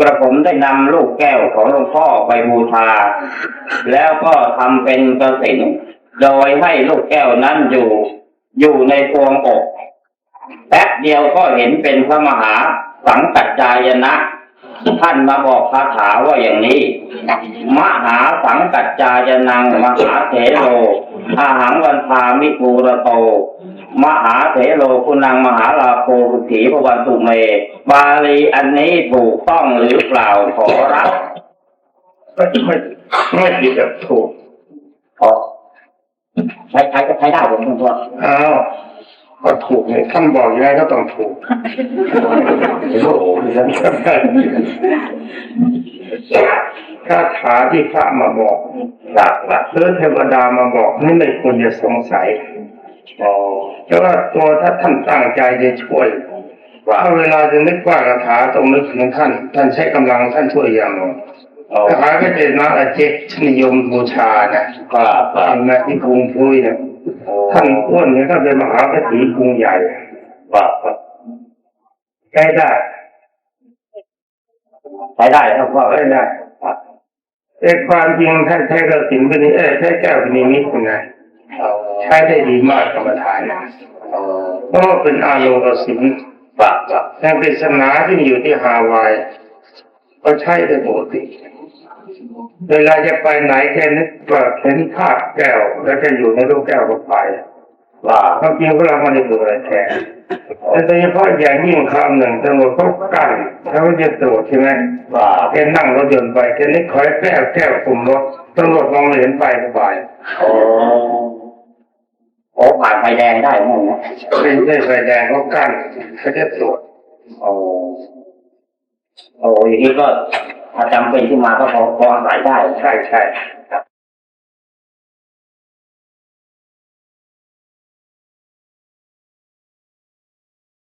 กระผมได้นำลูกแก้วของหลวงพ่อไปบูชา แล้วก็ทำเป็นกระสินโดยให้ลูกแก้วนั้นอยู่อยู่ในพวงอกแป๊บเดียวก็เห็นเป็นพระมหาสังกัจจายนะ ท่านมาบอกคาถาว่าอย่างนี้ มหาสังกัจจายนัง มหาเถโลอาหังวันพามิภูระโต มหาเถโลคุณังมหาลาโภสุขีพวันตุเม บาลีอันนี้ถูกต้องหรือเปล่าขอรับไม่ไม่ไม่ผิดแบบถูกขอใช้ใช้ก็ใช้ได้ผมคุณพ่ออ้าวก็ถูกเนี่ยท่านบอกยังไงก็ต้องถูกโอ้โหดิฉันคาถาที่พระมาบอกจากหลักเลือเทวดามาบอกนี่ไม่ควรจะสงสัย อ๋อเพราะว่าตัวถ้าท่านตั้งใจจะช่วยว่าเวลาจะนึกว่าคาถาต้องนึกถึงท่าน ท่านใช้กำลังท่านช่วยอย่างหนึ่งอ๋อคาถาก็จะนักอาเจกนิยมบูชานะครับครับเห็นไหมที่กรุงพุยเนี่ยท่านอ้วนเนี่ยก็เป็นมหาปฐีกรุงใหญ่ครับครับใช้ได้ใช้ได้ครับพ่อใช้ได้ครับแต่ความจริงท่านใช้กระสินเป็นเอ้ยใช้แก้วเป็นนิมิตเป็นไงเอา ใช้ได้ดีมากกรรมฐานเพราะว่าเป็นอาโลกสินครับครับแห่งปริศนาที่อยู่ที่ฮาวาย ก็ใช้ได้ปกติเวลาจะไปไหนแค่นึกว่าเห็นภาพแก้ว แล้วจะอยู่ในรูปแก้วก็ไปว่าความจริงพวกเราไม่ได้ดูอะไรแทนแต่โดยเฉพาะอย่างยิ่งคำหนึ่งตำรวจเขากันแล้วจะตรวจใช่ไหมว่าแกนั่งรถยนต์ไปแกนึกขอให้แก้วแก้วกลุ่มรถตำรวจมองเห็นไปสบาย โอ้โอ้ผ่านไฟแดงได้มั้งนะเป็นได้ไฟแดงเขากั้นเขาจะตรวจโอ้โอ้อย่างนี้ก็ถ้าจำเป็นขึ้นมาก็พอพออาศัยได้ ใช่ใช่ครับ